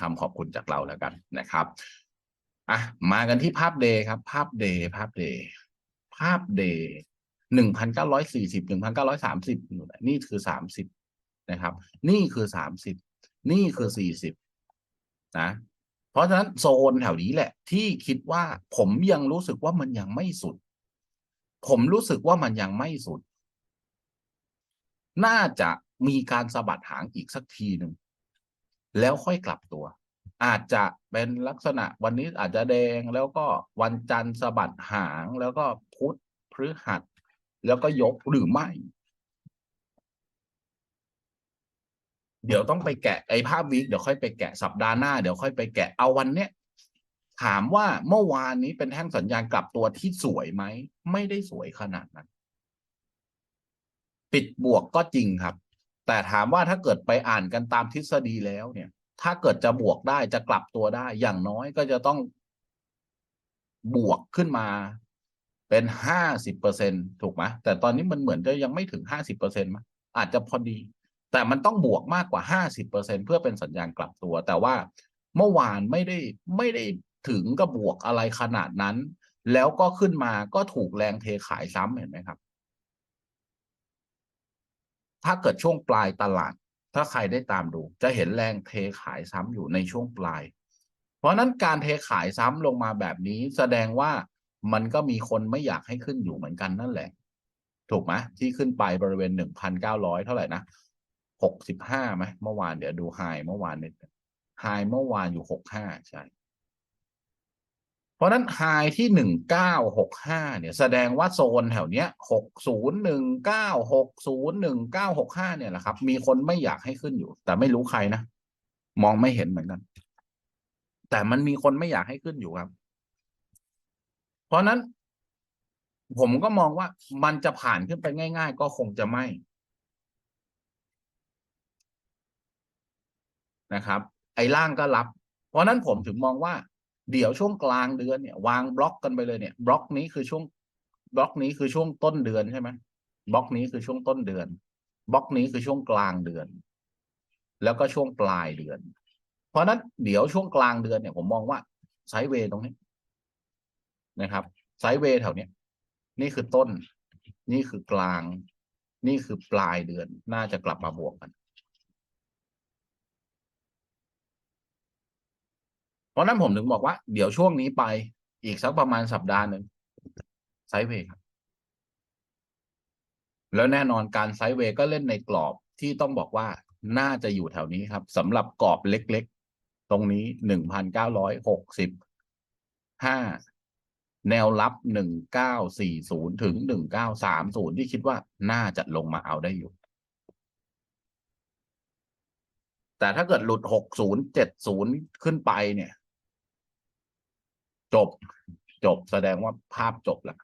คำขอบคุณจากเราแล้วกันนะครับอะมากันที่ภาพเดย์ครับ ภาพเดย์ภาพเดย์ภาพเดย์หนึ่งพันเก้าร้อยสี่สิบหนึ่งพันเก้าร้อยสามสิบนี่คือสามสิบนะครับ นี่คือสามสิบนี่คือสี่สิบนะ เพราะฉะนั้นโซนแถวนี้แหละ ที่คิดว่าผมยังรู้สึกว่ามันยังไม่สุด ผมรู้สึกว่ามันยังไม่สุด น่าจะมีการสะบัดหางอีกสักทีหนึ่ง แล้วค่อยกลับตัว อาจจะเป็นลักษณะวันนี้อาจจะแดงแล้วก็วันจันทร์สะบัดหางแล้วก็พุธพฤหัส แล้วก็ยกหรือไม่ เดี๋ยวต้องไปแกะไอ้ภาพวิกเดี๋ยวค่อยไปแกะสัปดาห์หน้าเดี๋ยวค่อยไปแกะเอาวันเนี้ยถามว่าเมื่อวานนี้เป็นแท่งสัญญาณกลับตัวที่สวยไหม ไม่ได้สวยขนาดนั้น ปิดบวกก็จริงครับ แต่ถามว่าถ้าเกิดไปอ่านกันตามทฤษฎีแล้วเนี่ย ถ้าเกิดจะบวกได้จะกลับตัวได้ อย่างน้อยก็จะต้องบวกขึ้นมาเป็นห้าสิบเปอร์เซ็นถูกไหมแต่ตอนนี้มันเหมือนจะยังไม่ถึงห้าสิบเปอร์เซ็นต์มั้ยอาจจะพอดี แต่มันต้องบวกมากกว่าห้าสิบเปอร์เซ็นเพื่อเป็นสัญญาณกลับตัว แต่ว่าเมื่อวานไม่ได้ไม่ได้ถึงกับบวกอะไรขนาดนั้น แล้วก็ขึ้นมาก็ถูกแรงเทขายซ้ำเห็นไหมครับ ถ้าเกิดช่วงปลายตลาด ถ้าใครได้ตามดู จะเห็นแรงเทขายซ้ำอยู่ในช่วงปลาย เพราะนั้นการเทขายซ้ำลงมาแบบนี้ แสดงว่ามันก็มีคนไม่อยากให้ขึ้นอยู่เหมือนกันนั่นแหละ ถูกไหมที่ขึ้นไปบริเวณหนึ่งพันเก้าร้อยเท่าไหร่นะหกสิบห้าไหมเมื่อวานเดี๋ยวดูไฮเมื่อวานนิดไฮเมื่อวานอยู่หกห้าใช่ เพราะนั้นไฮที่หนึ่งเก้าหกห้าเนี่ยแสดงว่าโซนแถวเนี้ยหกศูนย์หนึ่งเก้าหกศูนย์หนึ่งเก้าหกห้าเนี่ยแหละครับ มีคนไม่อยากให้ขึ้นอยู่ แต่ไม่รู้ใครนะ มองไม่เห็นเหมือนกัน แต่มันมีคนไม่อยากให้ขึ้นอยู่ครับ เพราะนั้น ผมก็มองว่ามันจะผ่านขึ้นไปง่าย ๆ ก็คงจะไม่นะครับ ไอ้ล่างก็รับ เพราะนั้นผมถึงมองว่า เดี๋ยวช่วงกลางเดือนเนี่ยวางบล็อกกันไปเลยเนี่ย บล็อกนี้คือช่วง บล็อกนี้คือช่วงต้นเดือนใช่ไหมบล็อกนี้คือช่วงต้นเดือน บล็อกนี้คือช่วงกลางเดือน แล้วก็ช่วงปลายเดือน เพราะนั้นเดี๋ยวช่วงกลางเดือนเนี่ยผมมองว่าไซด์เวย์ตรงนี้นะครับไซด์เวย์แถวเนี้ยนี่คือต้น นี่คือกลาง นี่คือปลายเดือน น่าจะกลับมาบวกกัน เพราะนั้นผมถึงบอกว่าเดี๋ยวช่วงนี้ไปอีกสักประมาณสัปดาห์หนึ่งไซด์เวย์ครับ แล้วแน่นอนการไซด์เวย์ก็เล่นในกรอบที่ต้องบอกว่าน่าจะอยู่แถวนี้ครับสำหรับกรอบเล็กๆ ตรงนี้หนึ่งพันเก้าร้อยหกสิบห้าแนวรับหนึ่งเก้าสี่ศูนย์ถึงหนึ่งเก้าสามศูนย์ที่คิดว่าน่าจะลงมาเอาได้อยู่ แต่ถ้าเกิดหลุดหกศูนย์เจ็ดศูนย์ขึ้นไปเนี่ย จบ จบแสดงว่าภาพจบแล้ว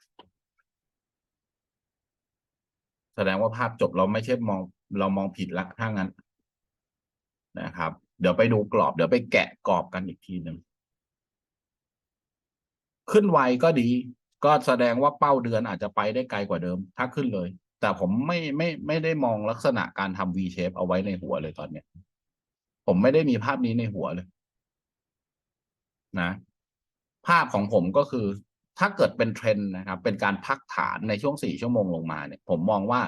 แสดงว่าภาพจบเราไม่ใช่มองเรามองผิดละถ้างั้นนะครับ เดี๋ยวไปดูกรอบเดี๋ยวไปแกะกรอบกันอีกทีหนึ่งขึ้นไวก็ดี ก็แสดงว่าเป้าเดือนอาจจะไปได้ไกลกว่าเดิม ถ้าขึ้นเลย แต่ผมไม่ไม่ไม่ได้มองลักษณะการทำ V shape เอาไว้ในหัวเลยตอนเนี้ย ผมไม่ได้มีภาพนี้ในหัวเลย นะ ภาพของผมก็คือถ้าเกิดเป็นเทรนด์นะครับ เป็นการพักฐานในช่วงสี่ชั่วโมงลงมาเนี่ย ผมมองว่า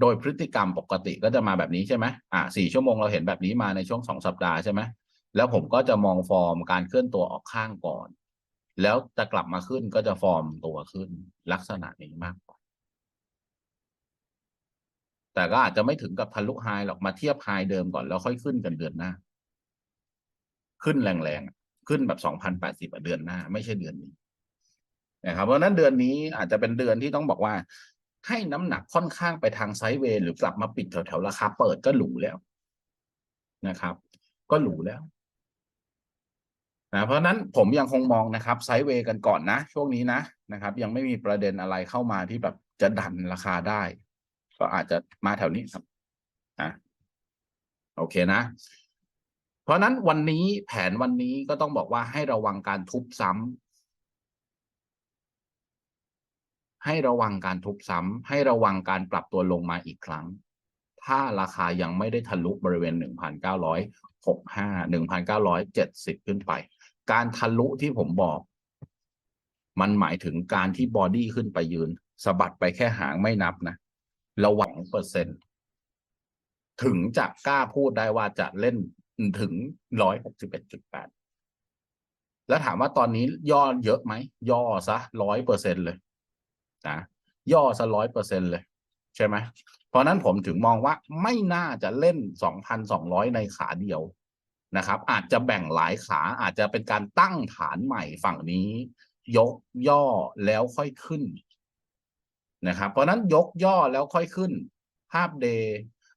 โดยพฤติกรรมปกติก็จะมาแบบนี้ใช่ไหมอ่าสี่ชั่วโมงเราเห็นแบบนี้มาในช่วงสองสัปดาห์ใช่ไหมแล้วผมก็จะมองฟอร์มการเคลื่อนตัวออกข้างก่อน แล้วจะกลับมาขึ้นก็จะฟอร์มตัวขึ้นลักษณะนี้มากกว่า แต่ก็อาจจะไม่ถึงกับทะลุไฮหรอกมาเทียบไฮเดิมก่อนแล้วค่อยขึ้นกันเดือนหน้า ขึ้นแรงๆ ขึ้นแบบสองพันแปดสิบเดือนหน้า ไม่ใช่เดือนนี้นะครับเพราะนั้นเดือนนี้อาจจะเป็นเดือนที่ต้องบอกว่า ให้น้ำหนักค่อนข้างไปทางไซด์เวย์หรือกลับมาปิดแถวๆราคาเปิดก็หรูแล้วนะครับ ก็หรูแล้วนะเพราะนั้นผมยังคงมองนะครับไซด์เวย์กันก่อนนะ ช่วงนี้นะนะครับ ยังไม่มีประเด็นอะไรเข้ามาที่แบบจะดันราคาได้ ก็อาจจะมาแถวนี้ครับอะโอเคนะ เพราะนั้นวันนี้แผนวันนี้ก็ต้องบอกว่าให้ระวังการทุบซ้ำให้ระวังการทุบซ้ำให้ระวังการปรับตัวลงมาอีกครั้ง ถ้าราคายังไม่ได้ทะลุบริเวณ 1,965 1,970 ขึ้นไป การทะลุที่ผมบอกมันหมายถึงการที่บอดี้ขึ้นไปยืนสะบัดไปแค่หางไม่นับนะระหวังเปอร์เซ็นต์ถึงจะกล้าพูดได้ว่าจะเล่น ถึง161.8แล้วถามว่าตอนนี้ย่อเยอะไหม ย่อซะร้อยเปอร์เซ็นเลยนะย่อซะร้อยเปอร์เซ็นเลย ใช่ไหม เพราะนั้นผมถึงมองว่าไม่น่าจะเล่นสองพันสองร้อยในขาเดียวนะครับ อาจจะแบ่งหลายขาอาจจะเป็นการตั้งฐานใหม่ฝั่งนี้ ยกย่อแล้วค่อยขึ้นนะครับ เพราะนั้นยกย่อแล้วค่อยขึ้น ภาพเดย์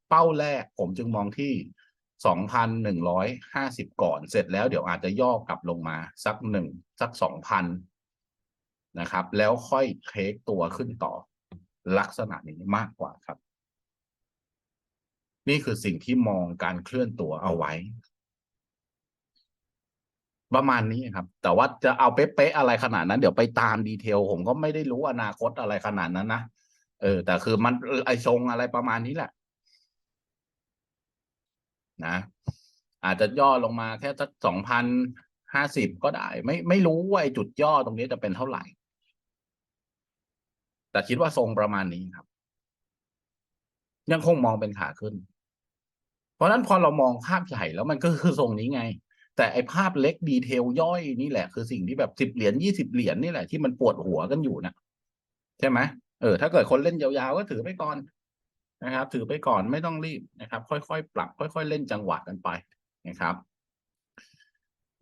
เป้าแรกผมจึงมองที่ 2,150 ก่อน เสร็จแล้วเดี๋ยวอาจจะย่อกลับลงมาสักหนึ่งสัก 2,000 นะครับ แล้วค่อยเทคตัวขึ้นต่อลักษณะนี้มากกว่าครับ นี่คือสิ่งที่มองการเคลื่อนตัวเอาไว้ ประมาณนี้ครับ แต่ว่าจะเอาเป๊ะๆอะไรขนาดนั้น เดี๋ยวไปตามดีเทล ผมก็ไม่ได้รู้อนาคตอะไรขนาดนั้นนะเออ แต่คือมันไอชงอะไรประมาณนี้แหละ นะ อาจจะย่อลงมาแค่สักสองพันห้าสิบก็ได้ ไม่ไม่รู้ว่าไอจุดย่อตรงนี้จะเป็นเท่าไหร่ แต่คิดว่าทรงประมาณนี้ครับ ยังคงมองเป็นขาขึ้น เพราะฉะนั้นพอเรามองภาพใหญ่แล้วมันก็คือทรงนี้ไง แต่ไอภาพเล็กดีเทลย่อยนี่แหละ คือสิ่งที่แบบสิบเหรียญยี่สิบเหรียญนี่แหละที่มันปวดหัวกันอยู่นะใช่ไหมเออถ้าเกิดคนเล่นยาวๆก็ถือไปก่อน นะครับ ถือไปก่อนไม่ต้องรีบนะครับ ค่อยๆ ปรับ ค่อย ๆ เล่นจังหวะกันไปนะครับ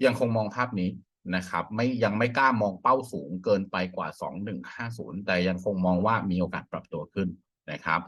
ยังคงมองภาพนี้นะครับ ไม่ยังไม่กล้ามองเป้าสูงเกินไปกว่าสองหนึ่งห้าศูนย์แต่ยังคงมองว่ามีโอกาสปรับตัวขึ้นนะครับ